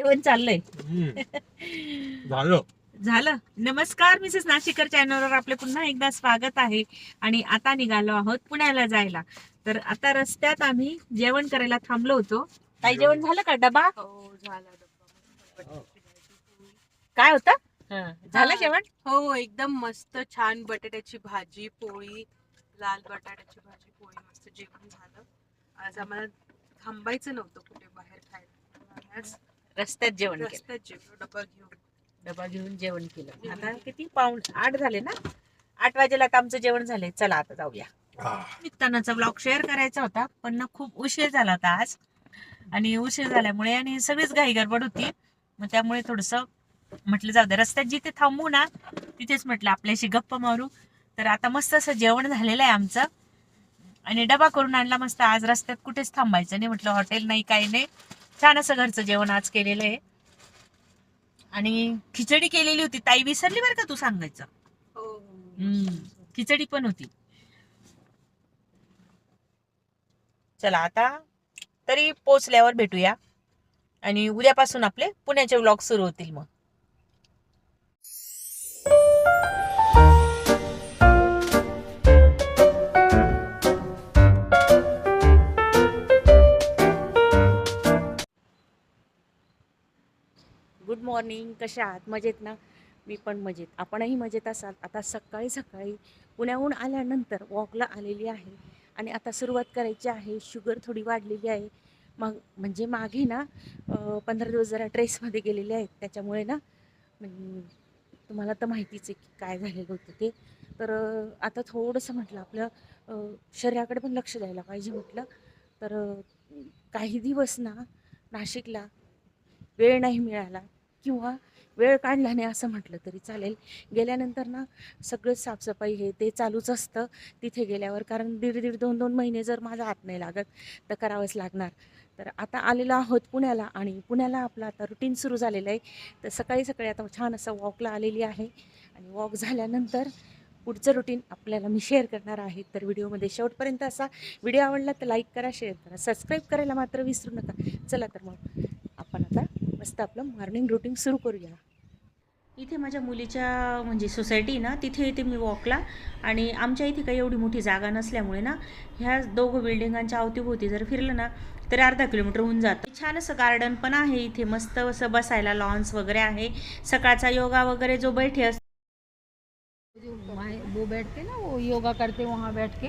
जेवण चाललंय. झालं. झालं. नमस्कार मिसेस नाशिकर चॅनलवर आपले पुन्हा एकदा स्वागत आहे. आणि आता निघालो आहोत पुण्याला जायला. तर आता रस्त्यात आम्ही जेवण करायला थांबलो होतो. ताई जेवण झालं का? डबा? हो झाला. काय होतं? झालं हा. जेवण? हो एकदम मस्त छान बटाट्याची भाजी पोळी लाल बटाट्याची भाजी पोळी मस्त जेवण झालं. आज आम्हाला थांबायचं नव्हतं कुठे बाहेर खायला. रस्त्यात जेवण केलं. रस्त्यात जेवलो डबा घेऊन. डबा घेऊन जेवण केलं. आता किती? पाऊण आठ झाले ना? आठ वाजेला आता आमचं जेवण झालंय. चला आता जाऊया. निघतानाचा ब्लॉग शेअर करायचा होता पण ना खूप उशीर झाला होता आज. आणि उशीर झाल्यामुळे आणि सगळीच घाई गडबड होती. मग त्यामुळे थोडस म्हटलं जाऊ दे रस्त्यात जिथे थांबू ना तिथेच म्हटलं आपल्याशी गप्पा मारू. तर आता मस्त असं जेवण झालेलं आहे आमचं. आणि डबा करून आणला मस्त. आज रस्त्यात कुठेच थांबायचं नाही. म्हटलं हॉटेल नाही काही नाही. छान असं घरचं जेवण आज केलेलं आहे. आणि खिचडी केलेली होती. ताई विसरली बरं का तू सांगायचं? हो. हम्म, खिचडी पण होती. चला आता तरी पोचल्यावर भेटूया. आणि उद्यापासून आपले पुण्याचे व्लॉग सुरू होतील मग. गुड मॉर्निंग कशा आहात? मजेत ना? मी पण मजेत. आपणही मजेत असाल. आता सकाळी सकाळी पुण्याहून आल्यानंतर वॉकला आलेली आहे आणि आता सुरुवात करायची आहे. शुगर थोडी वाढलेली आहे. मग म्हणजे मागे ना पंधरा दिवस जरा ट्रेसमध्ये गेलेले आहेत. त्याच्यामुळे ना तुम्हाला तर माहितीच आहे की काय झालेलं होतं ते. तर आता थोडंसं म्हटलं आपलं शरीराकडे पण लक्ष द्यायला पाहिजे म्हटलं. तर काही दिवस ना नाशिकला वेळ नाही मिळाला. किंवा वेळ काढला नाही असं म्हटलं तरी चालेल. गेल्यानंतर ना सगळं साफसफाई हे ते चालूच असतं तिथे गेल्यावर. कारण दीड दीड दोन दोन महिने जर माझा हात नाही लागत तर करावंच लागणार. तर आता आलेलो आहोत पुण्याला आणि पुण्याला आपलं आता रुटीन सुरू झालेलं आहे. तर सकाळी सकाळी आता छान असं वॉकला आलेली आहे. आणि वॉक झाल्यानंतर पुढचं रुटीन आपल्याला मी शेअर करणार आहे. तर व्हिडिओमध्ये शेवटपर्यंत असा. व्हिडिओ आवडला तर लाईक करा शेअर करा सबस्क्राईब करायला मात्र विसरू नका. चला तर मग. मस्त आपलं मॉर्निंग रुटीन सुरू करूया. इथे माझ्या मुलीच्या म्हणजे सोसायटी ना तिथे येते मी वॉकला आणि आमच्या इथे काही एवढी मोठी जागा नसल्यामुळे ना ह्या दोघं बिल्डिंगांच्या अवतीभोवती जर फिरलं ना तर अर्धा किलोमीटर होऊन जातं. छान असं गार्डन पण आहे इथे. मस्त असं बसायला लॉन्स वगैरे आहे. सकाळचा योगा वगैरे जो बैठे असतो. वो बैठते ना वो योगा करते वहाँ बैठ के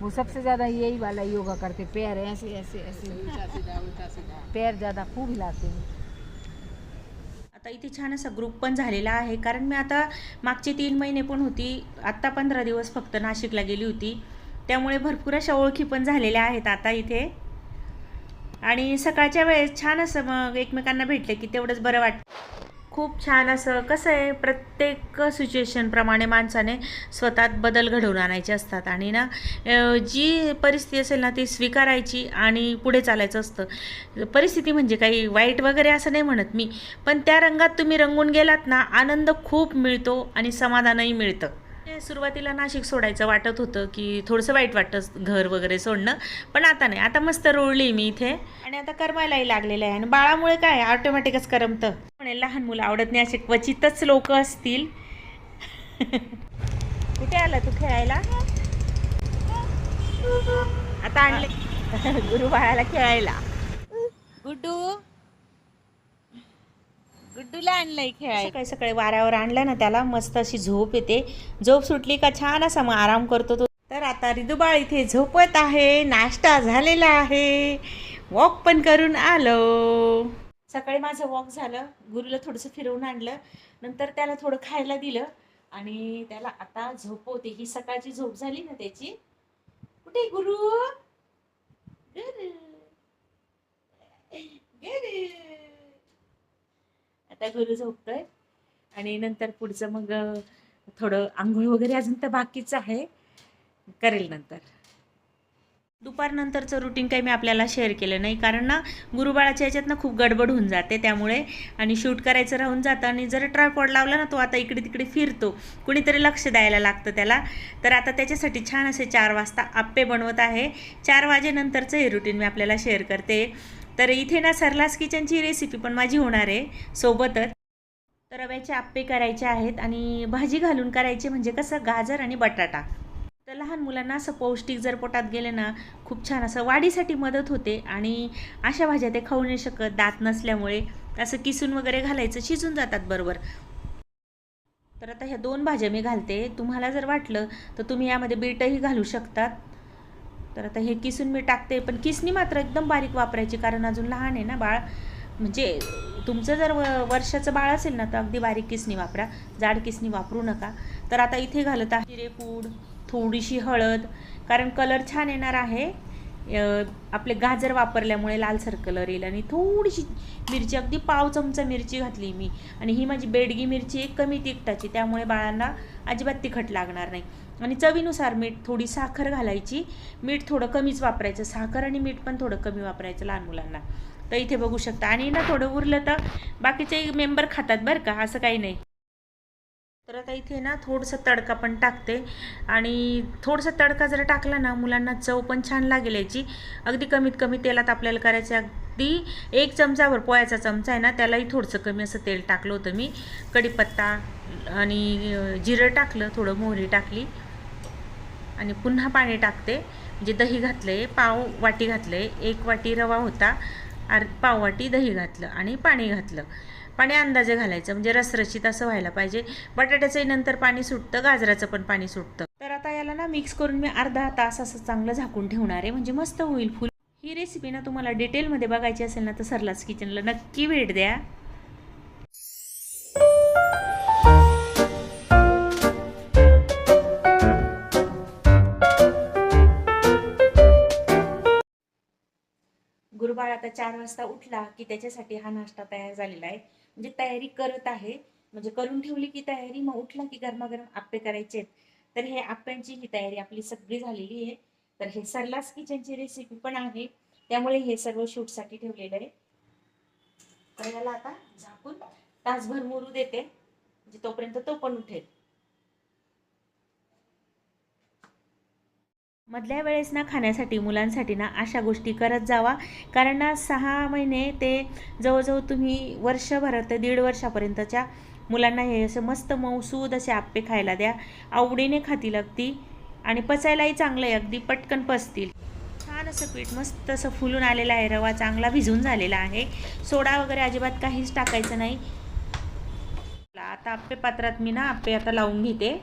वो सबसे ज्यादा यही वाला योगा करते पैर ऐसे ऐसे ऐसे। पैर ज्यादा खूब हिलाते हैं। आता इथे छान असा ग्रुप पण झालेला आहे कारण मी आता मागचे तीन महिने पण होती आत्ता पंधरा दिवस फक्त नाशिकला गेली होती. त्यामुळे भरपूर अशा ओळखी पण झालेल्या आहेत आता इथे. आणि सकाळच्या वेळेस छान असं मग एकमेकांना भेटले की तेवढंच बरं वाटतं. खूप छान असं कसं आहे प्रत्येक सिच्युएशनप्रमाणे माणसाने स्वतःत बदल घडवून आणायचे असतात. आणि ना जी परिस्थिती असेल ना ती स्वीकारायची आणि पुढे चालायचं असतं. परिस्थिती म्हणजे काही वाईट वगैरे असं नाही म्हणत मी पण त्या रंगात तुम्ही रंगून गेलात ना आनंद खूप मिळतो आणि समाधानही मिळतं. ते सुरुवातीला नाशिक सोडायचं वाटत होतं की थोडंसं वाईट वाटतं घर वगैरे सोडणं पण आता नाही. आता मस्त रोळली मी इथे. आणि आता करमायलाही लागलेलं आहे. आणि बाळामुळे काय? ऑटोमॅटिकच करमतं. म्हणे लहान मुलं आवडत नाही असे क्वचितच लोक असतील. कुठे आला तू खेळायला? आता आणले. गुरु बाळाला खेळायला. गुड्डू? गुड्डूला आणलंय खेळायला. सकाळी सकाळी वाऱ्यावर आणलं ना त्याला मस्त अशी झोप येते. झोप सुटली का छान असा मग आराम करतो तो. तर आता रिदुबाळ इथे झोपत आहे नाश्ता झालेला आहे. वॉक पण करून आलो. सकाळी माझं वॉक झालं गुरुला थोडंसं फिरवून आणलं नंतर त्याला थोडं खायला दिलं आणि त्याला आता झोपवते ही सकाळची झोप झाली ना त्याची. कुठे गुरु? गुरु. गुरु. आता गुरु झोपतोय. आणि नंतर पुढचं मग थोडं आंघोळ वगैरे अजून तर बाकीच आहे. करेल नंतर. दुपारनंतरचं रुटीन काही मी आपल्याला शेअर केलं नाही. कारण ना गुरुबाळाच्या याच्यात ना खूप गडबड होऊन जाते त्यामुळे. आणि शूट करायचं राहून जातं. आणि जर ट्रायपॉड लावला ना तो आता इकडे तिकडे फिरतो. कुणीतरी लक्ष द्यायला लागतं त्याला. तर आता त्याच्यासाठी छान असे चार वाजता आप्पे बनवत आहे. चार वाजेनंतरचं हे रुटीन मी आपल्याला शेअर करते. तर इथे ना सरलास किचनची रेसिपी पण माझी होणार आहे. सोबतच तर रव्याचे आप्पे करायचे आहेत. आणि भाजी घालून करायचे म्हणजे कसं? गाजर आणि बटाटा. तर लहान मुलांना असं पौष्टिक जर पोटात गेले ना खूप छान असं वाढीसाठी मदत होते. आणि अशा भाज्या ते खाऊ नाही शकत दात नसल्यामुळे. असं किसून वगैरे घालायचं शिजून जातात बरोबर. तर आता ह्या दोन भाज्या मी घालते. तुम्हाला जर वाटलं तर तुम्ही यामध्ये बीटही घालू शकतात. तर आता हे किसून मी टाकते पण किसणी मात्र एकदम बारीक वापरायची कारण अजून लहान आहे ना बाळ. म्हणजे तुमचं जर व वर्षाचं बाळ असेल ना तर अगदी बारीक किसणी वापरा. जाड किसणी वापरू नका. तर आता इथे घालत आहे जिरे पूड थोडीशी हळद कारण कलर छान येणार आहे. आपले गाजर वापरल्यामुळे लालसर कलर येईल आणि थोडीशी मिरची अगदी पाव चमचा मिरची घातली मी. आणि ही माझी बेडगी मिरची एक कमी तिखटाची त्यामुळे बाळांना अजिबात तिखट लागणार नाही. आणि चवीनुसार मीठ थोडी साखर घालायची. मीठ थोडं कमीच वापरायचं साखर आणि मीठ पण थोडं कमी वापरायचं लहान मुलांना. तर इथे बघू शकता. आणि ना थोडं उरलं तर बाकीचे मेंबर खातात बरं का असं काही नाही. तर आता इथे ना थोडंसं तडका पण टाकते. आणि थोडंसं तडका जर टाकला ना मुलांना चव पण छान लागेल याची. अगदी कमीत कमी तेलात आपल्याला करायचं अगदी एक चमचाभर पोळ्याचा चमचा आहे ना त्यालाही थोडंसं कमी असं तेल टाकलं होतं मी. कढीपत्ता आणि जिरं टाकलं थोडं मोहरी टाकली. आणि पुन्हा पाणी टाकते. म्हणजे दही घातलं आहे पाव वाटी घातलं आहे एक वाटी रवा होता आर पाव वाटी दही घातलं आणि पाणी घातलं. पाणी अंदाजे घालायचं म्हणजे रसरशीत असं व्हायला पाहिजे. बटाट्याचंही नंतर पाणी सुटतं गाजराचं पण पाणी सुटतं. तर आता याला ना मिक्स करून मी अर्धा तास असं चांगलं झाकून ठेवणार आहे म्हणजे मस्त होईल फुल. ही रेसिपी ना तुम्हाला डिटेलमध्ये बघायची असेल ना तर सरलाच किचनला नक्की भेट द्या. गुरुबाळ आता चार वाजता उठला की त्याच्यासाठी हा नाश्ता तयार झालेला आहे. म्हणजे तयारी करत आहे. म्हणजे करून ठेवली की तयारी मग उठला की गरमागरम आप्पे करायचे. तर हे आप्प्यांची ही तयारी आपली सगळी झालेली आहे. तर हे सरलास किचनची रेसिपी पण आहे. त्यामुळे हे सर्व शूटसाठी ठेवलेलं आहे. तर याला आता झाकून तासभर मुरू देते. म्हणजे तोपर्यंत तो पण उठेल. मधल्या वेळेस ना खाण्यासाठी मुलांसाठी ना अशा गोष्टी करत जावा. कारण ना सहा महिने ते जवळजवळ तुम्ही वर्षभरात ते दीड वर्षापर्यंतच्या मुलांना हे असं मस्त मौसूद असे आप्पे खायला द्या. आवडीने खातील अगदी. आणि पचायलाही चांगलं आहे अगदी पटकन पचतील. छान असं पीठ मस्त असं फुलून आलेलं आहे रवा चांगला भिजून झालेला आहे. सोडा वगैरे अजिबात काहीच टाकायचं नाही. आता आप्पे पात्रात मी ना आप्पे आता लावून घेते.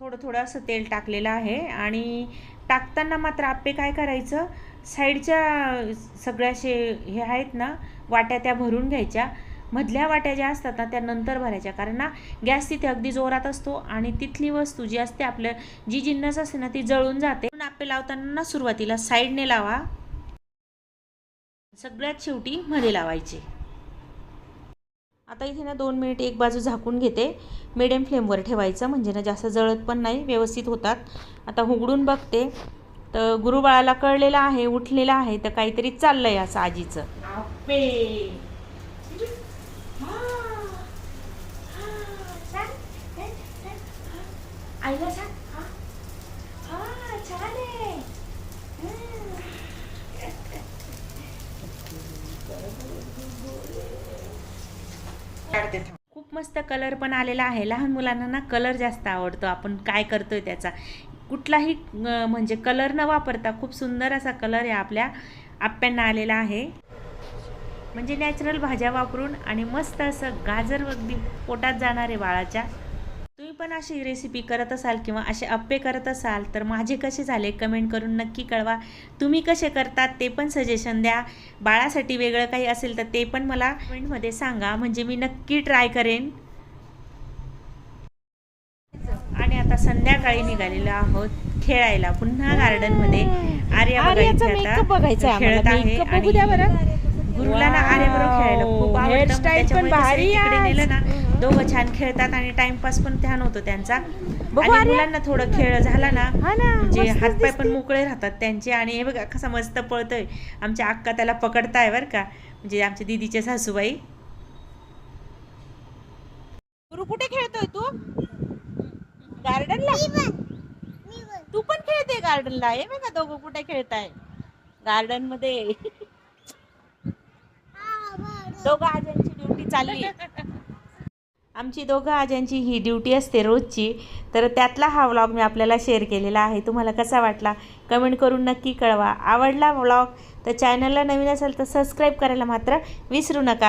थोडं थोडं असं तेल टाकलेलं आहे आणि टाकताना मात्र आप्पे काय करायचं? साईडच्या सगळ्याशे हे आहेत ना वाट्या त्या भरून घ्यायच्या. मधल्या वाट्या ज्या असतात ना त्या नंतर भरायच्या. कारण ना गॅस तिथे अगदी जोरात असतो आणि तिथली वस्तू जी असते आपलं जी जिन्नस असते ना ती जळून जाते. पण आप्पे लावताना ना सुरुवातीला साईडने लावा. सगळ्यात शेवटी मध्ये लावायचे. आता इथे ना दोन मिनिट एक बाजू झाकून घेते. मिडियम फ्लेमवर ठेवायचं म्हणजे ना जास्त जळत पण नाही व्यवस्थित होतात. आता उघडून बघते. तर गुरुबाळाला कळलेलं आहे उठलेलं आहे तर काहीतरी चाललंय असं आजीचं. आपे आईला सांग हा हा छान आहे खूप मस्त कलर पण आलेला आहे. लहान मुलांना ना कलर जास्त आवडतो. आपण काय करतो आहे त्याचा. कुठलाही म्हणजे कलर न वापरता खूप सुंदर असा कलर आहे आपल्या आप्यांना आलेला आहे. म्हणजे नॅचरल भाज्या वापरून आणि मस्त असं गाजर अगदी पोटात जाणार आहे बाळाच्या पण अशी रेसिपी करत असाल किंवा असे अप्पे करत असाल तर माझे कसे झाले कमेंट करून नक्की कळवा. तुम्ही कसे करतात ते पण सजेशन द्या. बाळासाठी वेगळं काही असेल तर ते पण मला कमेंटमध्ये सांगा. म्हणजे मी नक्की ट्राय करेन. आणि आता संध्याकाळी निघालेलो आहोत खेळायला. पुन्हा गार्डनमध्ये आर्या बघायची खेळत. आहे गुरुला ना आर्याबरोबर खेळायला खूप आवडतं. त्याच्यामुळे तिकडे. नेलं ना. दोघं छान खेळतात आणि टाइमपास पण छान होतो त्यांचा. आणि. मुलांना थोडं खेळ झाला ना म्हणजे हातपाय पण. मोकळे राहतात त्यांचे. आणि हे बघा कसा मस्त पळतोय. आमच्या अक्का त्याला पकडताय बरं का. म्हणजे आमच्या दिदीच्या सासूबाई. गुरु कुठे खेळतोय तू? गार्डनला? तू पण खेळते गार्डनला. हे बघा दोघं कुठे खेळताय. गार्डनमध्ये दोघं आज्यांची ड्युटी चालली आमची दोघं आज्यांची ही ड्युटी असते रोजची. तर त्यातला हा व्लॉग मी आपल्याला शेअर केलेला आहे. तुम्हाला कसा वाटला कमेंट करून नक्की कळवा. आवडला व्लॉग तर चॅनलला नवीन असेल तर सबस्क्राईब करायला मात्र विसरू नका.